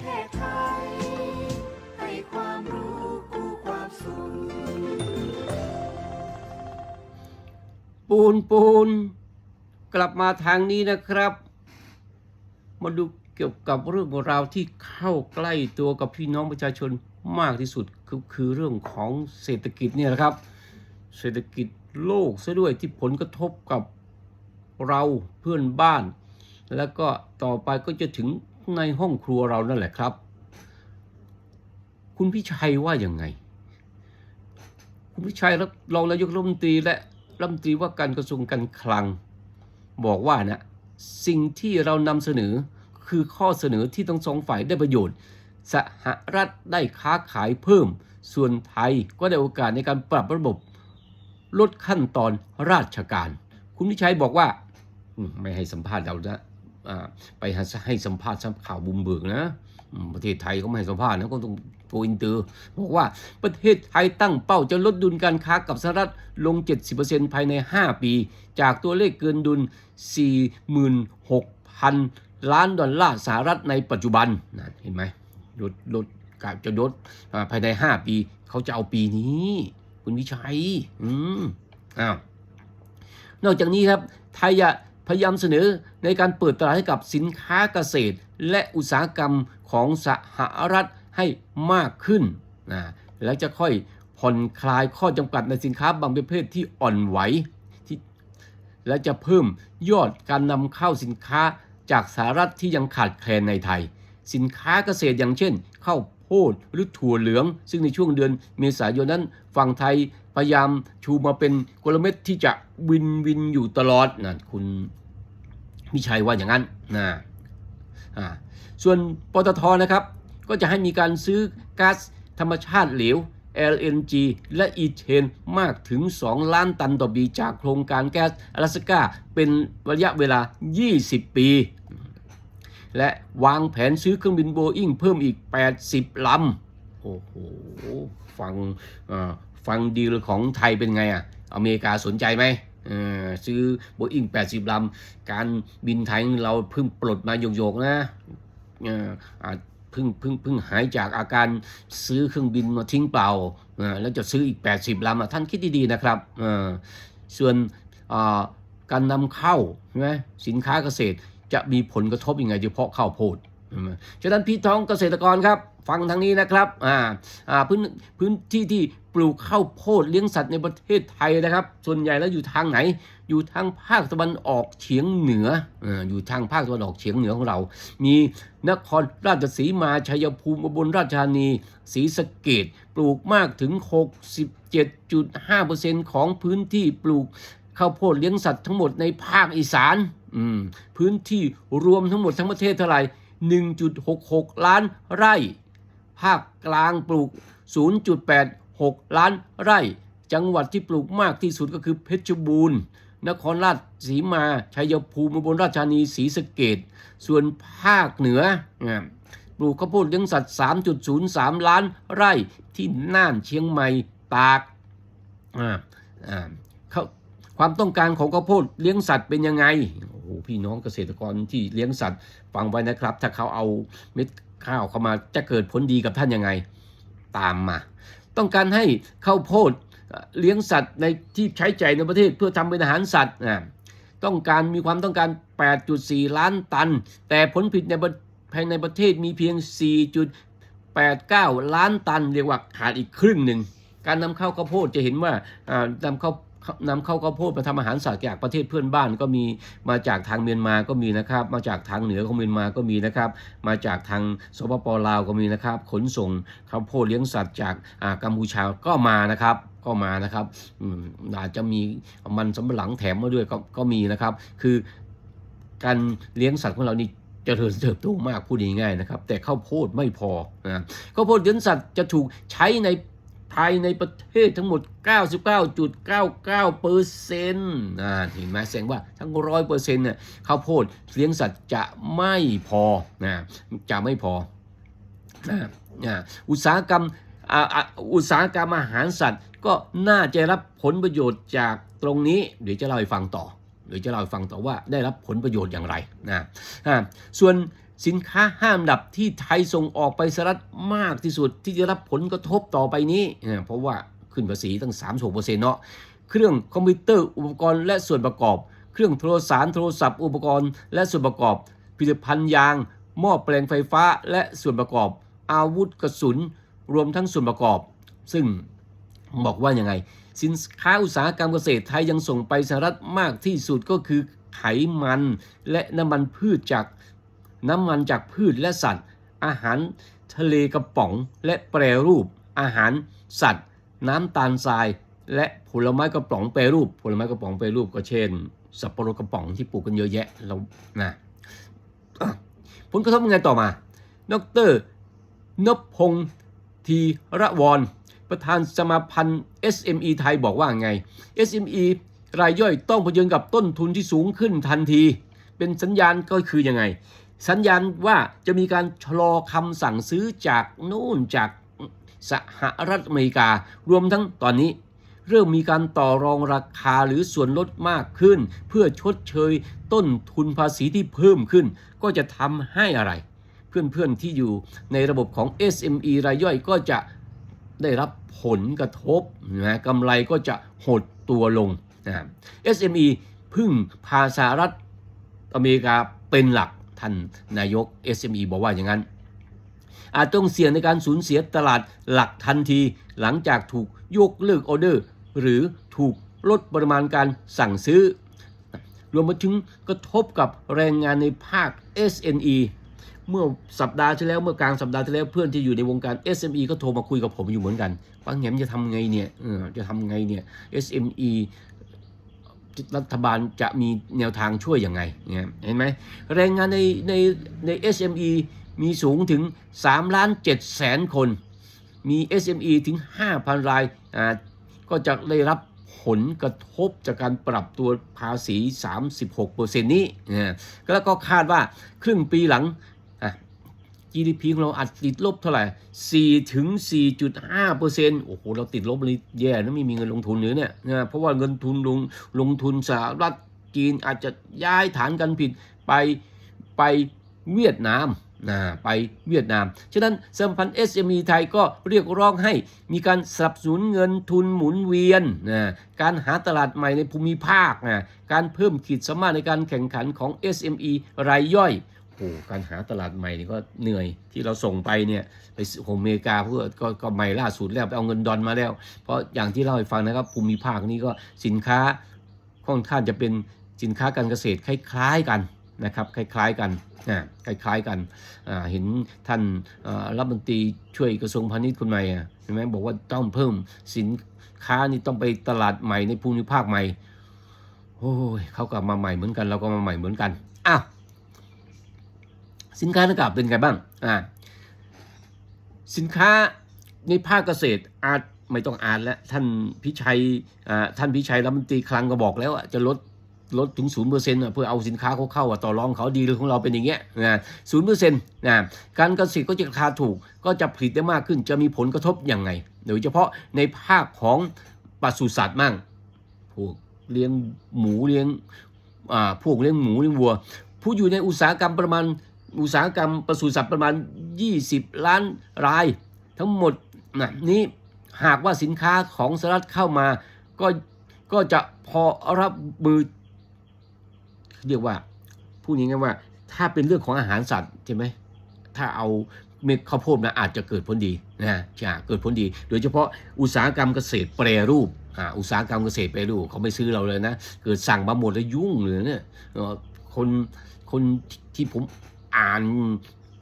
เทศไทย ให้ความรู้คู่ความสุข ปูนปูน กลับมาทางนี้นะครับ มาดูเกี่ยวกับเรื่องราวที่เข้าใกล้ตัวกับพี่น้องประชาชนมากที่สุดคือคือเรื่องของเศรษฐกิจเนี่ยนะครับ เศรษฐกิจโลกซะด้วยที่ผลกระทบกับเราเพื่อนบ้าน แล้วก็ต่อไปก็จะถึง ในห้องครัวเรานั่นแหละครับ คุณพิชัยว่ายังไง คุณพิชัยรับรองนายกรัฐมนตรีและรัฐมนตรีว่าการกระทรวงการคลัง บอกว่านะสิ่งที่เรานำเสนอคือข้อเสนอที่ทั้งสองฝ่ายได้ประโยชน์ สหรัฐได้ค้าขายเพิ่ม ส่วนไทยก็ได้โอกาสในการปรับระบบลดขั้นตอนราชการ คุณวิชัยบอกว่า ไม่ให้สัมภาษณ์เรานะ ไปให้สัมภาษณ์ข่าวบุมเบิกนะประเทศไทยเขาไม่ให้สัมภาษณ์นะก็ต้องโกอินเตอร์บอกว่าประเทศไทยตั้งเป้าจะลดดุลการค้ากับสหรัฐลง 70%ภายใน 5 ปี จากตัวเลขเกินดุล 46,000 ล้านดอลลาร์สหรัฐในปัจจุบันนะเห็นไหมลดลดกจะลดภายใน 5 ปี เขาจะเอาปีนี้ คุณวิชัย อืมอ้าวนอกจากนี้ครับไทยจะ พยายามเสนอในการเปิดตลาดให้กับสินค้าเกษตร และอุตสาหกรรมของสหรัฐให้มากขึ้นนะแล้วจะค่อยผ่อนคลายข้อจำกัดในสินค้าบางประเภทที่อ่อนไหวและจะเพิ่มยอดการนำเข้าสินค้าจากสหรัฐที่ยังขาดแคลนในไทย สินค้าเกษตรอย่างเช่นข้าวโพดหรือถั่วเหลือง ซึ่งในช่วงเดือนเมษายนนั้นฝั่งไทย พยายามชูมาเป็นกลเม็ดที่จะวินวินอยู่ตลอดนะคุณมิชัยว่าอย่างนั้นนะอ่าส่วนปตทนะครับ ก็จะให้มีการซื้อก๊าซธรรมชาติเหลว LNG และอีเทนมากถึง 2 ล้านตันต่อปีจากโครงการแก๊สอลาสก้าเป็นระยะเวลา 20 ปี และวางแผนซื้อเครื่องบินโบอิงเพิ่มอีก 80 ลำ โอ้โห ฟังอ่อ ฟังดีลของไทยเป็นไงอะ อเมริกาสนใจไหมซื้อโบอิง80 ลำ การบินไทยเราเพิ่งปลดมาโยกๆนะเอออะเพิ่งเพิ่งเพิ่งหายจากอาการซื้อเครื่องบินมาทิ้งเปล่า แล้วจะซื้ออีก 80 ลำท่านคิดดีๆนะครับ ส่วนอ่าการนำเข้าใช่ไหมสินค้าเกษตรจะมีผลกระทบยังไงโดยเฉพาะข้าวโพดฉะนั้นพี่ท้องเกษตรกรครับ ฟังทางนี้นะครับอ่าอ่าพื้นพื้นที่ที่ปลูกข้าวโพดเลี้ยงสัตว์ในประเทศไทยนะครับ ส่วนใหญ่แล้วอยู่ทางไหน อยู่ทางภาคตะวันออกเฉียงเหนืออ่าอยู่ทางภาคตะวันออกเฉียงเหนือของเรา มีนครราชสีมาชัยภูมิอุบลราชธานีศรีสะเกดปลูกมากถึง 67.5%ของพื้นที่ปลูกข้าวโพดเลี้ยงสัตว์ทั้งหมดในภาคอีสานพื้นที่รวมทั้งหมดทั้งประเทศเท่าไหร่1.66 ล้านไร่ ภาคกลางปลูก 0.86 ล้านไร่ จังหวัดที่ปลูกมากที่สุดก็คือเพชรบูรณ์ นครราชสีมา ชัยภูมิบลราชธานีศรีสะเกดส่วนภาคเหนือปลูกข้าวโพดเลี้ยงสัตว์ 3.03 ล้านไร่ที่น่านเชียงใหม่ตากความต้องการของข้าวโพดเลี้ยงสัตว์เป็นยังไงโอ้โหพี่น้องเกษตรกรที่เลี้ยงสัตว์ฟังไว้นะครับ ถ้าเขาเอาเม็ด ข้าวเข้ามาจะเกิดผลดีกับท่านยังไงตามมา ต้องการให้ข้าวโพดเลี้ยงสัตว์ในที่ใช้ใจในประเทศเพื่อทำเป็นอาหารสัตว์นะต้องการมีความต้องการ 8.4 ล้านตัน แต่ผลผลิตในภายในประเทศมีเพียง 4.89 ล้านตัน เรียกว่าขาดอีกครึ่งหนึ่ง การนำเข้าข้าวโพดจะเห็นว่าอ่านำเข้า นำเข้าข้าวโพดมาทำอาหารสัตว์จากประเทศเพื่อนบ้านก็มีมาจากทางเมียนมาก็มีนะครับ มาจากทางเหนือของเมียนมาก็มีนะครับ มาจากทางสปปลาวก็มีนะครับ ขนส่งข้าวโพดเลี้ยงสัตว์จากอ่ากัมพูชาก็มานะครับก็มานะครับอาจจะมีมันสำปะหลังแถมมาด้วยก็ก็มีนะครับ คือการเลี้ยงสัตว์ของเรานี่เจริญเติบโตมากพูดง่ายๆนะครับ แต่ข้าวโพดไม่พอนะข้าวโพดเลี้ยงสัตว์จะถูกใช้ใน ภายในประเทศทั้งหมด 99.99เปอร์เซ็นต์นะเห็นไหมแสดงว่าทั้งร้อยเปอร์เซ็นต์เนี่ยข้าวโพดเลี้ยงสัตว์จะไม่พอนะจะไม่พอนะนะอุตสาหกรรมอุตสาหกรรมอาหารสัตว์ก็น่าจะรับผลประโยชน์จากตรงนี้ เดี๋ยวจะเล่าให้ฟังต่อ เดี๋ยวจะเล่าให้ฟังต่อว่าได้รับผลประโยชน์อย่างไรนะอ่าส่วน สินค้าห้าอันดับที่ไทยส่งออกไปสหรัฐมากที่สุดที่จะรับผลกระทบต่อไปนี้ เพราะว่าขึ้นภาษีตั้ง 3 6เเนาะ เครื่องคอมพิวเตอร์อุปกรณ์และส่วนประกอบ เครื่องโทรสารโทรศัพท์อุปกรณ์และส่วนประกอบ ผลิตภัณฑ์ยาง หม้อแปลงไฟฟ้าและส่วนประกอบ อาวุธกระสุน รวมทั้งส่วนประกอบ ซึ่งบอกว่ายังไง สินค้าอุตสาหกรรมเกษตรไทยยังส่งไปสหรัฐมากที่สุดก็คือไขมันและน้ำมันพืชจาก น้ำมันจากพืชและสัตว์ อาหารทะเลกระป๋องและแปรรูป อาหารสัตว์ น้ำตาลทราย และผลไม้กระป๋องแปรรูป ผลไม้กระป๋องแปรรูปก็เช่น สับปะรดกระป๋องที่ปลูกกันเยอะแยะเรานะผลกระทบยังไงต่อมา ดรนพพงศ์ทีระวร ประธานสมาพันธ์ SME ไทยบอกว่าไง SME รายย่อยต้องเผชิญกับต้นทุนที่สูงขึ้นทันที เป็นสัญญาณก็คือยังไง สัญญาณว่าจะมีการชะลอคำสั่งซื้อจากนู่นจากสหรัฐอเมริกา รวมทั้งตอนนี้ เริ่มมีการต่อรองราคาหรือส่วนลดมากขึ้น เพื่อชดเชยต้นทุนภาษีที่เพิ่มขึ้น ก็จะทำให้อะไร เพื่อนๆที่อยู่ในระบบของ SME รายย่อยก็จะได้รับผลกระทบนะกำไรก็จะหดตัวลงนะ SME พึ่งพาสหรัฐอเมริกาเป็นหลัก ท่านนายก SME บอกว่าอย่างนั้น อาจต้องเสี่ยงในการสูญเสียตลาดหลักทันที หลังจากถูกยกเลิกออเดอร์ หรือถูกลดปริมาณการสั่งซื้อ รวมไปถึงกระทบกับแรงงานในภาค SNE เมื่อสัปดาห์ที่แล้วเมื่อกลางสัปดาห์ที่แล้วเพื่อนที่อยู่ในวงการ SME ก็โทรมาคุยกับผมอยู่เหมือนกันปังแหมจะทำไงเนี่ยจะทำไงเนี่ย SME รัฐบาลจะมีแนวทางช่วยยังไงเนี่ยเห็นไหมแรงงานในในใน SME มีสูงถึง3ล้าน7แสนคน มี SME ถึง 5,000 รายอ่าก็จะได้รับผลกระทบจากการปรับตัวภาษี 36%นี้นะแล้วก็คาดว่าครึ่งปีหลัง GDP ของเราอาจติดลบเท่าไหร่ 4 ถึง 4.5เปอร์เซ็นต์โอ้โห เราติดลบเลยแย่นะไม่มีเงินลงทุนเลยเนี่ยนะเพราะว่าเงินทุนลงลงทุนสหรัฐจีนอาจจะย้ายฐานการผลิตไปไปเวียดนามนะไปเวียดนาม ฉะนั้นสมพันธ์ SME ไทยก็เรียกร้องให้มีการสนับสนุนเงินทุนหมุนเวียนนะการหาตลาดใหม่ในภูมิภาคนะการเพิ่มขีดสามารถในการแข่งขันของ SME รายย่อย โอ้การหาตลาดใหม่นี่ก็เหนื่อยที่เราส่งไปเนี่ยไปของอเมริกาเพื่อก็ก็ใหม่ล่าสุดแล้วไปเอาเงินดอลมาแล้ว เพราะอย่างที่เล่าให้ฟังนะครับภูมิภาคนี้ก็สินค้าค่อนข้างจะเป็นสินค้าการเกษตรคล้ายๆกันนะครับคล้ายๆกันนะคล้ายๆกันอ่าเห็นท่านรัฐมนตรีช่วยกระทรวงพาณิชย์คนใหม่อะเห็นไหมบอกว่าต้องเพิ่มสินค้านี่ต้องไปตลาดใหม่ในภูมิภาคใหม่โอ้ยเขากลับมาใหม่เหมือนกันเราก็มาใหม่เหมือนกันอ้าว สินค้าดังกล่าวเป็นไงบ้างอ่าสินค้าในภาคเกษตรอาจไม่ต้องอ่านแล้วท่านพิชัยอ่าท่านพิชัยรัฐมนตรีคลังก็บอกแล้วจะลดลดถึงศูนย์เปอร์เซ็นต์เพื่อเอาสินค้าเขาเข้าอะต่อรองเขาดีเลยของเราเป็นอย่างเงี้ยนะศูนย์เปอร์เซ็นต์นะการเกษตรก็จะราคาถูกก็จะผลิตได้มากขึ้น จะมีผลกระทบยังไงโดยเฉพาะในภาคของปศุสัตว์มั่งพวกเลี้ยงหมูเลี้ยงอ่าพวกเลี้ยงหมูเลี้ยงวัว ผู้อยู่ในอุตสาหกรรมประมาณ อุตสาหกรรมปศุสัตว์ประมาณ 20 ล้านราย ทั้งหมดนะนี้หากว่าสินค้าของสหรัฐเข้ามา ก็ก็จะพอรับมือเรียกว่าพูดง่ายๆว่า ถ้าเป็นเรื่องของอาหารสัตว์ใช่ไหมถ้าเอาเม็ดข้าวโพดนะอาจจะเกิดผลดีนะจะเกิดผลดี โดยเฉพาะอุตสาหกรรมเกษตรแปรรูปอ่าอุตสาหกรรมเกษตรแปรรูปเขาไม่ซื้อเราเลยนะ เกิดสั่งมาหมดแล้วยุ่งเลยเนี่ยเออคนคนที่ผม อ่าน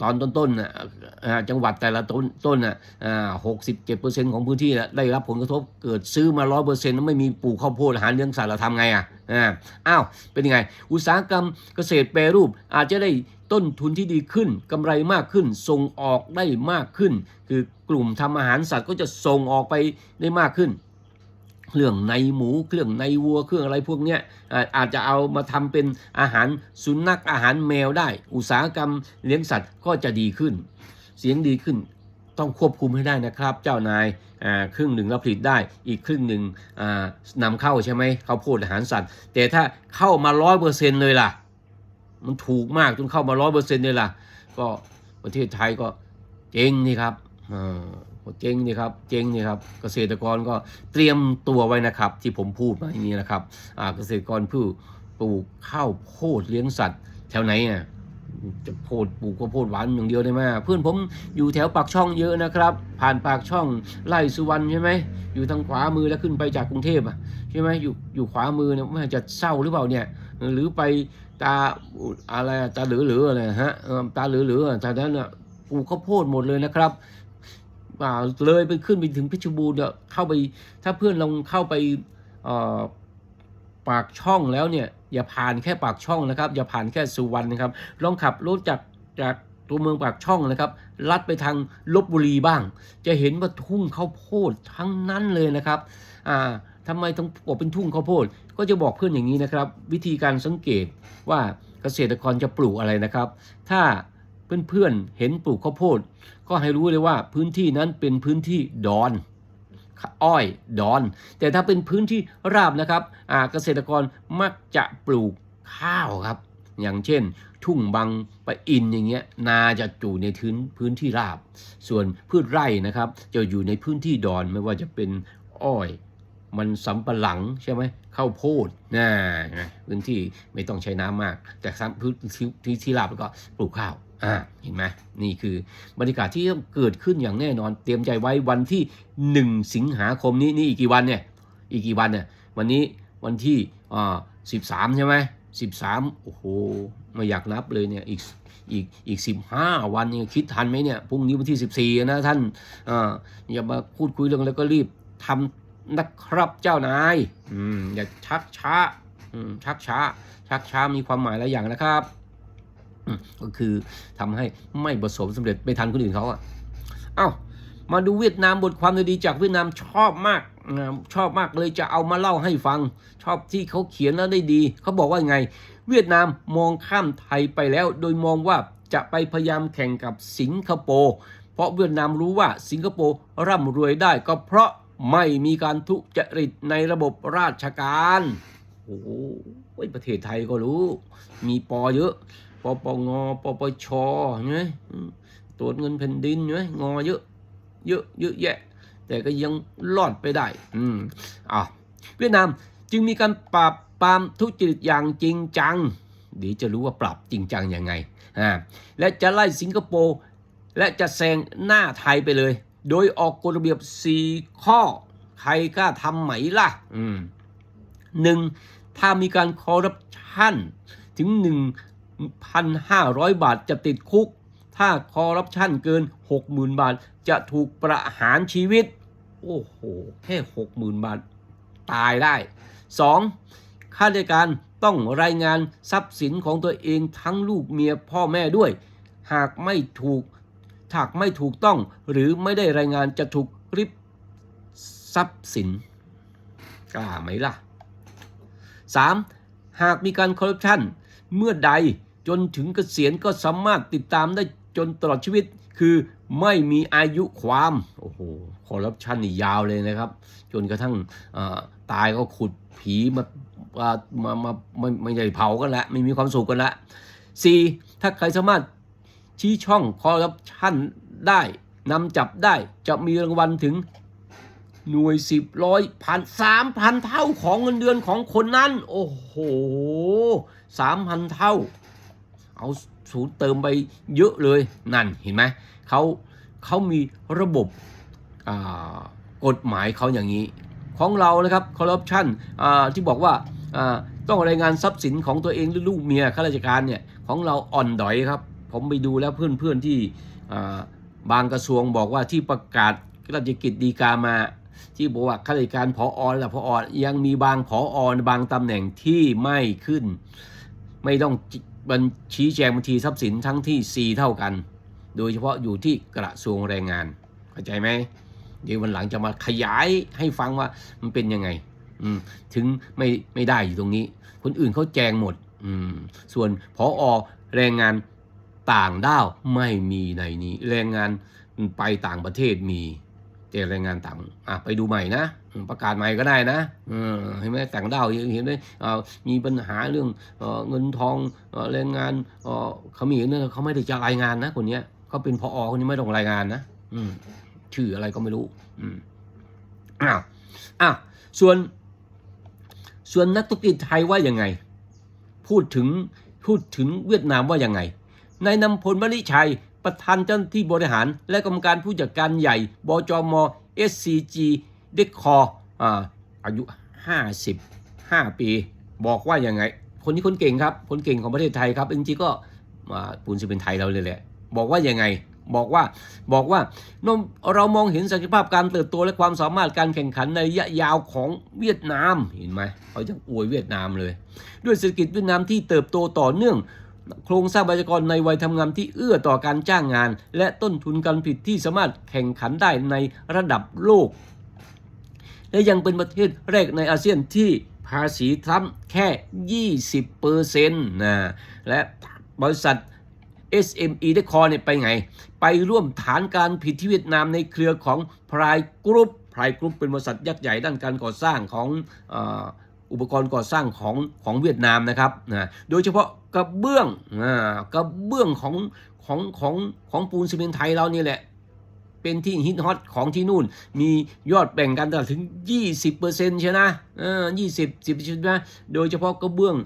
ตอนต้นๆน่ะจังหวัดแต่ละต้นต้นน่ะหกสิบเจ็ดเปอร์เซ็นต์ของพื้นที่น่ะได้รับผลกระทบเกิดซื้อมาร้อยเปอร์เซ็นต์ไม่มีปลูกข้าวโพดอาหารเลี้ยงสัตว์เราทำไงอะอ้าว เป็นยังไง อุตสาหกรรมเกษตรแปรรูปอาจจะได้ต้นทุนที่ดีขึ้นกำไรมากขึ้น ส่งออกได้มากขึ้น คือกลุ่มทำอาหารสัตว์ก็จะส่งออกไปได้มากขึ้น เครื่องในหมูเครื่องในวัวเครื่องอะไรพวกเนี้ยอาจจะเอามาทำเป็นอาหารสุนัขอาหารแมวได้ อุตสาหกรรมเลี้ยงสัตว์ก็จะดีขึ้น เสียงดีขึ้นต้องควบคุมให้ได้นะครับ เจ้านายครึ่งหนึ่งเราผลิตได้อีกครึ่งหนึ่งอ่านำเข้าใช่ไหมข้าวโพดอาหารสัตว์ แต่ถ้าเข้ามาร้อยเปอร์เซ็นต์เลยล่ะ มันถูกมากจนเข้ามาร้อยเปอร์เซ็นต์เลยล่ะ ก็ประเทศไทยก็เจ๊งนี่ครับ เจ๊งนี่ครับเจ๊งนี่ครับเกษตรกรก็เตรียมตัวไว้นะครับ ที่ผมพูดมาอย่างนี้นะครับเกษตรกรผู้ปลูกข้าวโพดเลี้ยงสัตว์ แถวไหนอะจะโพดปลูกข้าวโพดหวานอย่างเดียวได้ไหมเพื่อนผมอยู่แถวปากช่องเยอะนะครับ ผ่านปากช่องไล่สุวรรณใช่ไหมอยู่ทางขวามือแล้วขึ้นไปจากกรุงเทพอะใช่ไหมอยู่อยู่ขวามือเนี่ยมันจะเศร้าหรือเปล่าเนี่ย หรือไปตาอะไรตาเหลือเหลือะไรฮะตาเหลือเหลือตานั้นอะปลูกข้าวโพดหมดเลยนะครับ เลยไปขึ้นไปถึงเพชรบูรณ์เนี่ยเข้าไปถ้าเพื่อนลองเข้าไปเอ่อปากช่องแล้วเนี่ยอย่าผ่านแค่ปากช่องนะครับ อย่าผ่านแค่สุวรรณนะครับ ลองขับรถจากจากตัวเมืองปากช่องนะครับ ลัดไปทางลบบุรีบ้าง จะเห็นว่าทุ่งข้าวโพดทั้งนั้นเลยนะครับอ่าทำไมต้องบอกเป็นทุ่งข้าวโพดก็จะบอกเพื่อนอย่างนี้นะครับ วิธีการสังเกตว่าเกษตรกรจะปลูกอะไรนะครับ ถ้า เพื่อนๆเห็นปลูกข้าวโพด ก็ให้รู้เลยว่าพื้นที่นั้นเป็นพื้นที่ดอน อ้อยดอน แต่ถ้าเป็นพื้นที่ราบนะครับเกษตรกรมักจะปลูกข้าวครับ อย่างเช่น ทุ่งบางปะอินอย่างเงี้ยนาจะอยู่ในพื้นพื้นที่ราบ ส่วนพืชไร่นะครับจะอยู่ในพื้นที่ดอนไม่ว่าจะเป็นอ้อยมันสำปะหลังใช่ไหมข้าวโพดน่าพื้นที่ไม่ต้องใช้น้ำมาก แต่พื้นที่ที่ที่ราบแล้วก็ปลูกข้าว อ่าเห็นไหมนี่คือบรรยากาศที่เกิดขึ้นอย่างแน่นอน เตรียมใจไว้วันที่ 1 สิงหาคมนี้นี่อีกกี่วันเนี่ยอีกกี่วันเนี่ยวันนี้วันที่อ่าสิบสามใช่ไหมสิบสามโอ้โหไม่อยากนับเลยเนี่ยอีกอีกอีกสิบห้าวันเนี่ยคิดทันไหมเนี่ยพรุ่งนี้วันที่สิบสี่นะท่านอ่าอย่ามาพูดคุยเรื่องแล้วก็รีบทำนะครับเจ้านายอืมอย่าชักช้าอืมชักช้า ชักช้ามีความหมายหลายอย่างนะครับ ก็คือทำให้ไม่ประสบสำเร็จไม่ทันคนอื่นเขาอะเอ้ามาดูเวียดนามบทความดีๆจากเวียดนามชอบมากชอบมากเลยจะเอามาเล่าให้ฟัง ชอบที่เขาเขียนแล้วได้ดี เขาบอกว่าไง เวียดนามมองข้ามไทยไปแล้ว โดยมองว่าจะไปพยายามแข่งกับสิงคโปร์เพราะเวียดนามรู้ว่าสิงคโปร์ร่ำรวยได้ก็เพราะไม่มีการทุจริตในระบบราชการ โอ้โหประเทศไทยก็รู้ มีปอเยอะ ปปงปปชใช่ตรวจเงินแผ่นดินใช่งอเยอะเยอะเยอะแยะ แต่ก็ยังรอดไปได้ อืมอะเวียดนามจึงมีการปราบปรามทุจริตอย่างจริงจังเดี๋ยวจะรู้ว่าปรับจริงจังยังไงอ่าและจะไล่สิงคโปร์และจะแซงหน้าไทยไปเลย โดยออกกฎระเบียบ 4 ข้อ ใครกล้าทำไหมล่ะอืมหนึ่งถ้ามีการคอร์รัปชันถึง 1,500 บาทจะติดคุก ถ้าคอร์รัปชันเกิน 60,000 บาทจะถูกประหารชีวิต โอ้โห แค่ 60,000 บาท ตายได้ 2. ข้าราชการต้องรายงานทรัพย์สินของตัวเองทั้งลูกเมียพ่อแม่ด้วย หากไม่ถูกหากไม่ถูกต้องหรือไม่ได้รายงานจะถูกริบทรัพย์สินกล้าไหมล่ะ 3. หากมีการคอร์รัปชันเมื่อใด จนถึงเกษียณก็สามารถติดตามได้จนตลอดชีวิต คือไม่มีอายุความ โอ้โหคอร์รัปชันนี่ยาวเลยนะครับ จนกระทั่งตายก็ขุดผีมามามามาไม่ไม่ได้เผากันละไม่มีความสุขกันละ 4. ถ้าใครสามารถชี้ช่องคอร์รัปชันได้นำจับได้จะมีรางวัลถึงหน่วยสิบร้อยพันสามพันเท่าของเงินเดือนของคนนั้น โอ้โหสามพันเท่า เอาศูนย์เติมไปเยอะเลยนั่นเห็นไหมเขาเขามีระบบกฎหมายเขาอย่างนี้ ของเรานะครับคอร์รัปชันที่บอกว่าต้องรายงานทรัพย์สินของตัวเองหรือลูกเมียข้าราชการเนี่ยของเราอ่อนดอยครับ ผมไปดูแล้วเพื่อนๆที่อ่บางกระทรวงบอกว่าที่ประกาศราชกิจดีกามา ที่บอกว่าข้าราชการพออและพออยังมีบางพออบางตำแหน่งที่ไม่ขึ้น ไม่ต้อง บัญชี้แจงบัญชีทรัพย์สินทั้งที่ 4 เท่ากัน โดยเฉพาะอยู่ที่กระทรวงแรงงานเข้าใจไหมเดี๋ยววันหลังจะมาขยายให้ฟังว่ามันเป็นยังไง อืมถึงไม่ไม่ได้อยู่ตรงนี้ คนอื่นเขาแจงหมด อืมส่วนพออแรงงานต่างด้าวไม่มีในนี้ แรงงานไปต่างประเทศมี เจแรงงานต่างอะไปดูใหม่นะ ประกาศใหม่ก็ได้นะเห็นไหมต่างด้าวเห็นไหมอ่ามีปัญหาเรื่องเอเงินทองอแรงงานเอ่อเขมรเนี่ยเขาไม่ได้จะรายงานนะคนเนี้ยเขาเป็นพอคนนี้ไม่ต้องรายงานนะอืมชื่ออะไรก็ไม่รู้ อืมอ้าวอ้าวส่วน ส่วนนักธุรกิจไทยว่ายังไง พูดถึงพูดถึงเวียดนามว่ายังไงนายนำพลมริชัย ประธานเจ้าหน้าที่บริหาร และกรรมการผู้จัดการใหญ่ บจม SCG เด็กคออาอายุ 55 ปี บอกว่าอยังไง คนนี้คนเก่งครับ คนเก่งของประเทศไทยครับจริงๆก็มาปูนซีเป็นไทยเราเลยแหละ บอกว่าอยังไงบอกว่าบอกว่าเรามองเห็นศักยภาพการเติบโตและความสามารถการแข่งขันในระยะยาวของเวียดนามเห็นไหมเขาจะอวยเวียดนามเลย ด้วยเศรษฐกิจเวียดนามที่เติบโตต่อเนื่อง โครงสร้างประชากรในวัยทำงานที่เอื้อต่อการจ้างงาน และต้นทุนการผลิตที่สามารถแข่งขันได้ในระดับโลก และยังเป็นประเทศแรกในอาเซียนที่ภาษีทรัมป์แค่ 20%นะและบริษัท SME ได้คอเนี่ยไปไง ไปร่วมฐานการผลิตที่เวียดนามในเครือของพรายกรุ๊ปพรายกรุ๊ปเป็นบริษัทยักษ์ใหญ่ด้านการก่อสร้างของอ อุปกรณ์ก่อสร้างของของเวียดนามนะครับนะโดยเฉพาะกระเบื้องอ่ากระเบื้องของของของของปูนซีเมนต์ไทยเรานี่แหละ เป็นที่ฮิตฮอตของที่นู่น มียอดแบ่งการตลาดถึง 20%ใช่นะเออ20 10ใช่ไหมโดยเฉพาะกระเบื้อง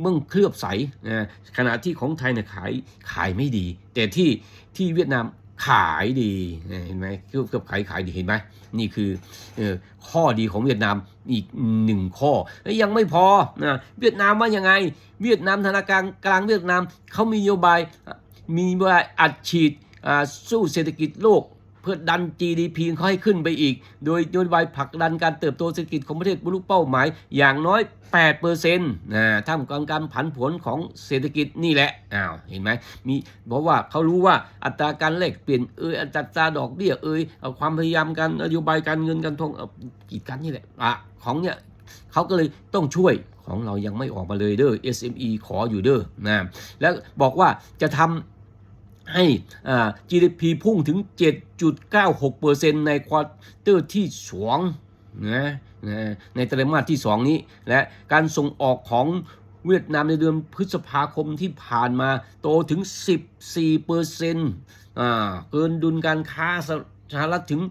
เบื้องเคลือบใสนะขณะที่ของไทยเนี่ยขายขายไม่ดี แต่ที่ที่เวียดนาม ขายดีเห็นไหมเคลือบเกือบขายขายดีเห็นไหมนี่คือข้อดีของเวียดนามอีกหนึ่งข้อยังไม่พอนะเวียดนามว่ายังไง เวียดนามธนาคารกลางเวียดนามเขามีนโยบายมีนโยบายอัดฉีดสู้เศรษฐกิจโลก พื่อดัน GDP เขาให้ขึ้นไปอีก โดยโยบายผลักดันการเติบโตเศรษฐกิจของประเทศบรรลุเป้าหมาย อย่างน้อย8%นะท่ามกลางการผันผวนของเศรษฐกิจนี่แหละอ้าวเห็นไหมมีเพราะว่าเขารู้ว่าอัตราการแลกเปลี่ยนเอยอัตราดอกเบี้ยเอยเอความพยายามการนโยบายการเงินการทองกีดกันนี่แหละอะของเนี่ยเขาก็เลยต้องช่วยของเรายังไม่ออกมาเลยเด้อ SME ขออยู่เด้อนะแล้วบอกว่าจะทำ ให้ GDP พุ่งถึง 7.96%ในควอเตอร์ที่2นะนะในไตรมาสที่ 2 นี้ และการส่งออกของเวียดนามในเดือนพฤษภาคมที่ผ่านมาโตถึง 14%อ่าเกินดุลการค้าสหรัฐถึง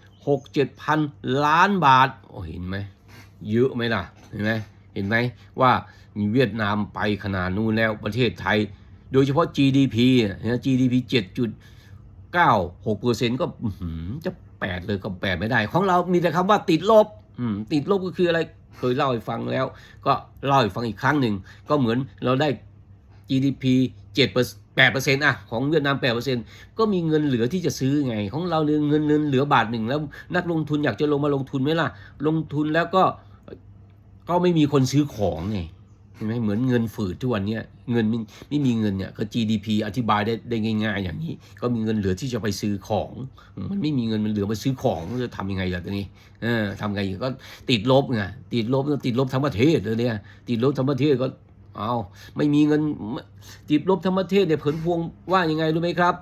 4.67 พันล้านบาท โอ้เห็นไหม เยอะไหมล่ะ เห็นไหม เห็นไหมว่าเวียดนามไปขนาดนู้นแล้วประเทศไทย โดยเฉพาะ GDP นะ GDP 7.96%ก็จะ 8 เลยก็แปดไม่ได้ ของเรามีแต่คำว่าติดลบอืมติดลบก็คืออะไรเคยเล่าให้ฟังแล้ว ก็เล่าให้ฟังอีกครั้งหนึ่ง ก็เหมือนเราได้ GDP 7 8%อะของเวียดนาม 8%ก็มีเงินเหลือที่จะซื้อไง ของเราเงินเงินเหลือบาทหนึ่งแล้วนักลงทุนอยากจะลงมาลงทุนไหมล่ะ ลงทุนแล้วก็ก็ไม่มีคนซื้อของไง เห็นไหมเหมือนเงินฝืดทุกวันเนี้ยเงินไม่ไม่มีเงินเนี่ยก็ GDP อธิบายได้ได้ง่าย ๆ อย่างนี้ ก็มีเงินเหลือที่จะไปซื้อของ มันไม่มีเงินมันเหลือไปซื้อของจะทำยังไงล่ะตอนนี้เออทำไงก็ติดลบไงติดลบติดลบทั้งประเทศเลยเนี่ยติดลบทั้งประเทศก็เอาไม่มีเงินติดลบทั้งประเทศเนี่ยผลพวงว่ายังไงรู้ไหมครับ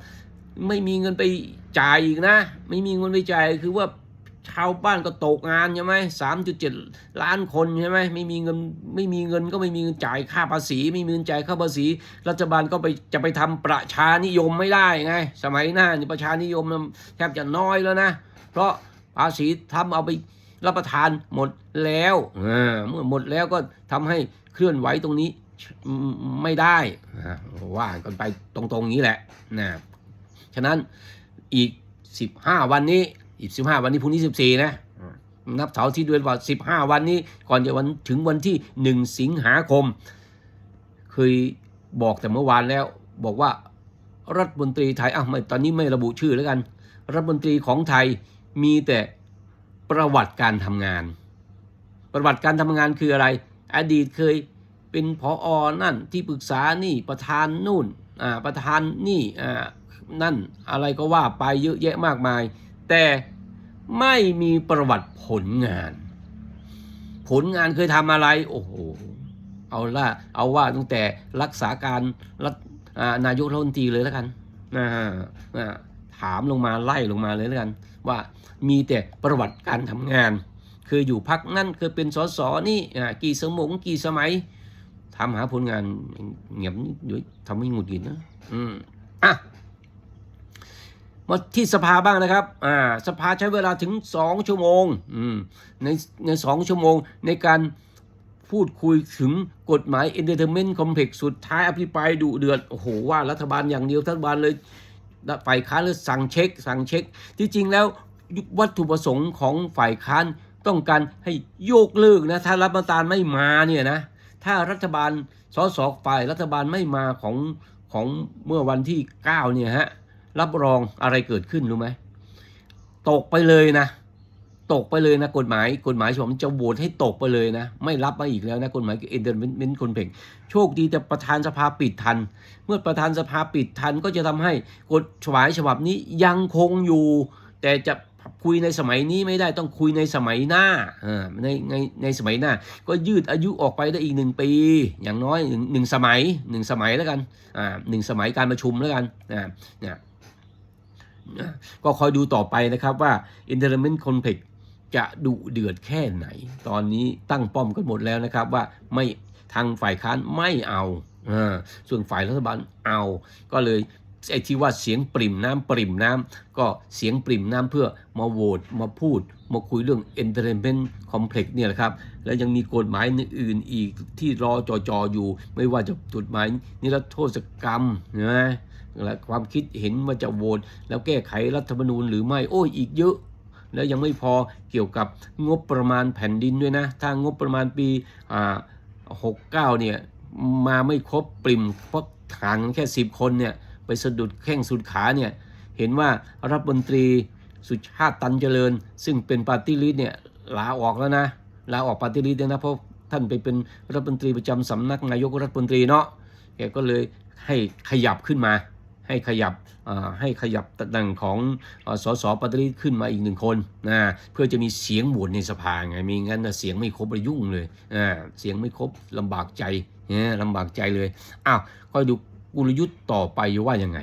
ไม่มีเงินไปจ่ายอีกนะ ไม่มีเงินไปจ่ายคือว่า ชาวบ้านก็ตกงานใช่ไหมสามจุดเจ็ดล้านคนใช่ไหมไม่มีเงินไม่มีเงินก็ไม่มีเงินจ่ายค่าภาษี ไม่มีเงินจ่ายค่าภาษี รัฐบาลก็ไปจะไปทำประชานิยมไม่ได้ไง สมัยหน้านี่ประชานิยมแทบจะน้อยแล้วนะ เพราะภาษีทำเอาไปรับประทานหมดแล้วเมื่อหมดแล้วก็ทำให้เคลื่อนไหวตรงนี้ไม่ได้อ่าว่ากันไปตรงๆนี้แหละนะฉะนั้นอีก 15 วันนี้ อีก15วันนี้พรุ่งนี้14นะนับเสาร์อาที่เดือนว่า15วันนี้ ก่อนจะวันถึงวันที่1สิงหาคม เคยบอกแต่เมื่อวานแล้ว บอกว่ารัฐมนตรีไทยอะไม่ตอนนี้ไม่ระบุชื่อแล้วกัน รัฐมนตรีของไทยมีแต่ประวัติการทำงาน ประวัติการทำงานคืออะไร อดีตเคยเป็นพออนั่นที่ปรึกษานี่ประธานนู่นอ่าประธานนี่อ่านั่นอะไรก็ว่าไปเยอะแยะมากมาย แต่ไม่มีประวัติผลงาน ผลงานเคยทำอะไร โอ้โห เอาละเอาว่าตั้งแต่รักษาการรัฐนายกรัฐมนตรีเลยแล้วกันนะฮะถามลงมาไล่ลงมาเลยแล้วกัน ว่ามีแต่ประวัติการทำงาน เคือยู่พักนั่นเคยเป็นสสนี่กี่สมงกี่สมัยทำหาผลงานเงียบนิดเดี๋ยวทำให้หงุดหงิดนะอืมอะ มาที่สภาบ้างนะครับ อ่า สภาใช้เวลาถึง 2 ชั่วโมง อืม ในในสองชั่วโมงในการพูดคุยถึงกฎหมาย Entertainment Complex สุดท้ายอภิปรายดุเดือด โอ้โห ว่ารัฐบาลอย่างเดียวรัฐบาลเลยฝ่ายค้านเลยสั่งเช็ค สั่งเช็ค ที่จริงแล้ววัตถุประสงค์ของฝ่ายค้านต้องการให้โยกเลิกนะ ถ้ารัฐบาลไม่มาเนี่ยนะ ถ้ารัฐบาลสสฝ่ายรัฐบาลไม่มาของของเมื่อวันที่ 9 เนี่ยฮะ รับรองอะไรเกิดขึ้นรู้ไหมตกไปเลยนะ ตกไปเลยนะกฎหมายกฎหมายผมจะโหวตให้ตกไปเลยนะ ไม่รับมาอีกแล้วนะกฎหมายเอ็นเดอร์เมนต์คนเพ่งโชคดีแต่ประธานสภาปิดทัน เมื่อประธานสภาปิดทันก็จะทำให้กฎหมายฉบับนี้ยังคงอยู่ แต่จะคุยในสมัยนี้ไม่ได้ต้องคุยในสมัยหน้าในในในสมัยหน้า ก็ยืดอายุออกไปได้อีกหนึ่งปี อย่างน้อยหนึ่งสมัยหนึ่งสมัยแล้วกันอ่าหนึ่งสมัยการประชุมแล้วกันเนี่ยอ่า ก็คอยดูต่อไปนะครับว่า Entertainment Complex จะดุเดือดแค่ไหน ตอนนี้ตั้งป้อมกันหมดแล้วนะครับว่าไม่ทางฝ่ายค้านไม่เอาส่วนฝ่ายรัฐบาลเอา ก็เลยไอ้ที่ว่าเสียงปริ่มน้ำปริ่มน้ำก็เสียงปริ่มน้ำเพื่อมาโหวตมาพูด มาคุยเรื่อง Entertainment Complex เนี่ยแหละครับ แล้วยังมีกฎหมายอื่นอีกที่รอจอๆอยู่ ไม่ว่าจะกฎหมายนิรโทษกรรมนะ และความคิดเห็นว่าจะโหวตแล้วแก้ไขรัฐธรรมนูญหรือไม่โอ้ยอีกเยอะแล้วยังไม่พอเกี่ยวกับงบประมาณแผ่นดินด้วยนะ ถ้างบประมาณปีอ่า69เนี่ยมาไม่ครบปริมเพราะห่างแค่ 10 คนเนี่ยไปสะดุดแข้งสุดขาเนี่ยเห็นว่ารัฐมนตรีสุชาติตันเจริญ ซึ่งเป็นปาร์ตี้ลิสต์เนี่ยลาออกแล้วนะลาออกปาร์ตี้ลิสต์นะเพราะท่านไปเป็นรัฐมนตรีประจำสำนักนายกรัฐมนตรีเนาะแกก็เลยให้ขยับขึ้นมา ให้ขยับให้ขยับตำแหน่งของสสปฏิริษขึ้นมาอีกหนึ่งคนนะเพื่อจะมีเสียงโหวตในสภาไงมีงั้นนะเสียงไม่ครบเลยยุ่งเลยเสียงไม่ครบลำบากใจลำบากใจเลยอ้าวคอยดูกลยุทธ์ต่อไปว่ายังไง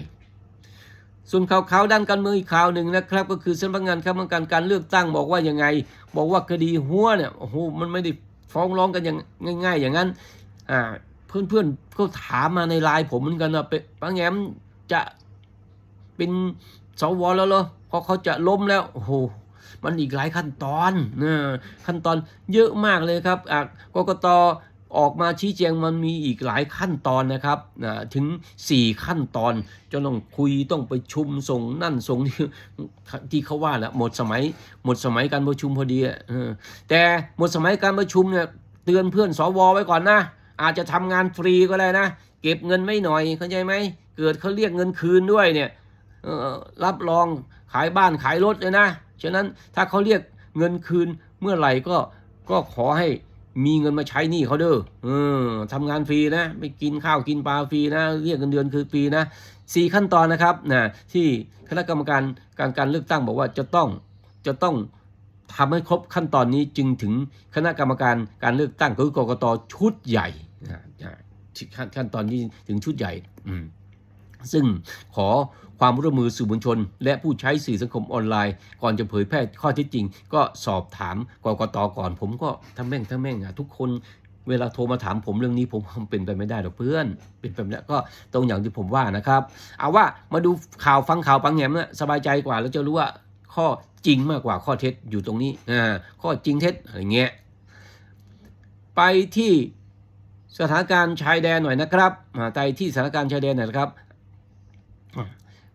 ส่วนข่าวข่าวด้านการเมืองอีกข่าวหนึ่งนะครับ ก็คือสำนักงานคณะกรรมการการเลือกตั้งบอกว่ายังไง บอกว่าคดีหัวเนี่ยโอ้โหมันไม่ได้ฟ้องร้องกันอย่างง่าย ๆ อย่างนั้นอ่าเพื่อนๆก็ถามมาในไลน์ผมเหมือนกันว่าเป็นป้าแง้ม จะเป็นสวแล้วเหรอเพราะเขาจะล้มแล้วโอ้โหมันอีกหลายขั้นตอนนะขั้นตอนเยอะมากเลยครับอะกกตออกมาชี้แจงมันมีอีกหลายขั้นตอนนะครับนะถึง 4 ขั้นตอนจะต้องคุยต้องไปชุมส่งนั่นส่งนี่ที่เขาว่าแหละหมดสมัยหมดสมัยการประชุมพอดีอะแต่หมดสมัยการประชุมเนี่ยเตือนเพื่อนสวไว้ก่อนนะ อาจจะทำงานฟรีก็ได้นะ เก็บเงินไม่หน่อยเข้าใจไหม เกิดเขาเรียกเงินคืนด้วยเนี่ยรับรองขายบ้านขายรถเลยนะ ฉะนั้นถ้าเขาเรียกเงินคืนเมื่อไหร่ก็ก็ขอให้มีเงินมาใช้หนี้เขาเด้อเออทำงานฟรีนะไม่กินข้าวกินปลาฟรีนะ เรียกเงินเดือนคือฟรีนะสี่ขั้นตอนนะครับนะที่คณะกรรมการการการเลือกตั้งบอกว่าจะต้องจะต้องทำให้ครบขั้นตอนนี้จึงถึงคณะกรรมการการเลือกตั้งคือกกตชุดใหญ่นะนะขั้นขั้นตอนนี้ถึงชุดใหญ่ อืม ซึ่งขอความร่วมมือสื่อมวลชน และผู้ใช้สื่อสังคมออนไลน์ ก่อนจะเผยแพร่ข้อเท็จจริง ก็สอบถามกกตก่อน ผมก็ทั้งแม่งทั้งแม่งอะทุกคนเวลาโทรมาถามผมเรื่องนี้ผมเป็นไปไม่ได้หรอกเพื่อน เป็นไปไม่ได้ก็ตรงอย่างที่ผมว่านะครับ เอาว่ามาดูข่าวฟังข่าวปังแหมนะสบายใจกว่าแล้วจะรู้ว่าข้อจริงมากกว่าข้อเท็จอยู่ตรงนี้อ่าข้อจริงเท็จอะไรเงี้ยไปที่สถานการณ์ชายแดนหน่อยนะครับอ่าไปที่สถานการณ์ชายแดนหน่อยนะครับ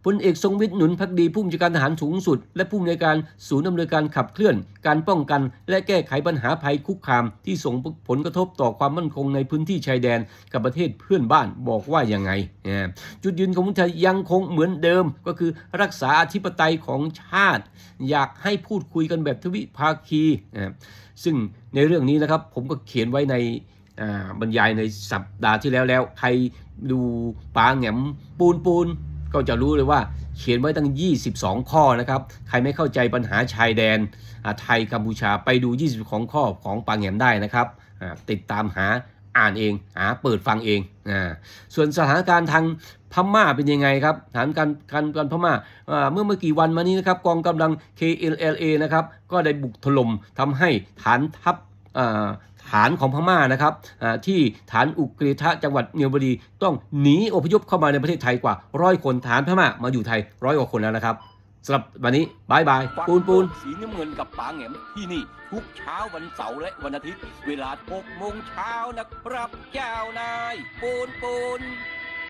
พลเอกทรงวิทย์หนุนพักดีผู้บัญชาการทหารสูงสุด และผู้อำนวยการศูนย์อำนวยการขับเคลื่อน การป้องกัน และแก้ไขปัญหาภัยคุกคาม ที่ส่งผลกระทบต่อความมั่นคงในพื้นที่ชายแดนกับประเทศเพื่อนบ้านบอกว่ายังไงนะจุดยืนของไทยยังคงเหมือนเดิมก็คือรักษาอธิปไตยของชาติ อยากให้พูดคุยกันแบบทวิภาคีซึ่งในเรื่องนี้นะครับผมก็เขียนไว้ในบรรยายในสัปดาห์ที่แล้วแล้วใครดูปาแหงมปูนปูน ก็จะรู้เลยว่าเขียนไว้ตั้ง 22 ข้อนะครับ ใครไม่เข้าใจปัญหาชายแดนไทยกัมพูชาไปดู 22 ข้อของปางแหงมได้นะครับ ติดตามหาอ่านเอง หาเปิดฟังเองอ่าส่วนสถานการณ์ทางพม่าเป็นยังไงครับสถานการการการพม่าเมื่อเมื่อกี่วันมานี้นะครับกองกำลัง KLLA นะครับก็ได้บุกถล่มทำให้ฐานทัพ ฐานของพม่านะครับที่ฐานอุกฤษะจังหวัดเนียวบดี ต้องหนีอพยพเข้ามาในประเทศไทยกว่าร้อยคนฐานพม่ามาอยู่ไทยร้อยกว่าคนแล้วนะครับสำหรับวันนี้บายบาย ปูนปูนสีน้ำเงินกับป๋าแหงมที่นี่ ทุกเช้าวันเสาร์และวันอาทิตย์ เวลา6โมงเช้านะครับเจ้านาย ปูนปูน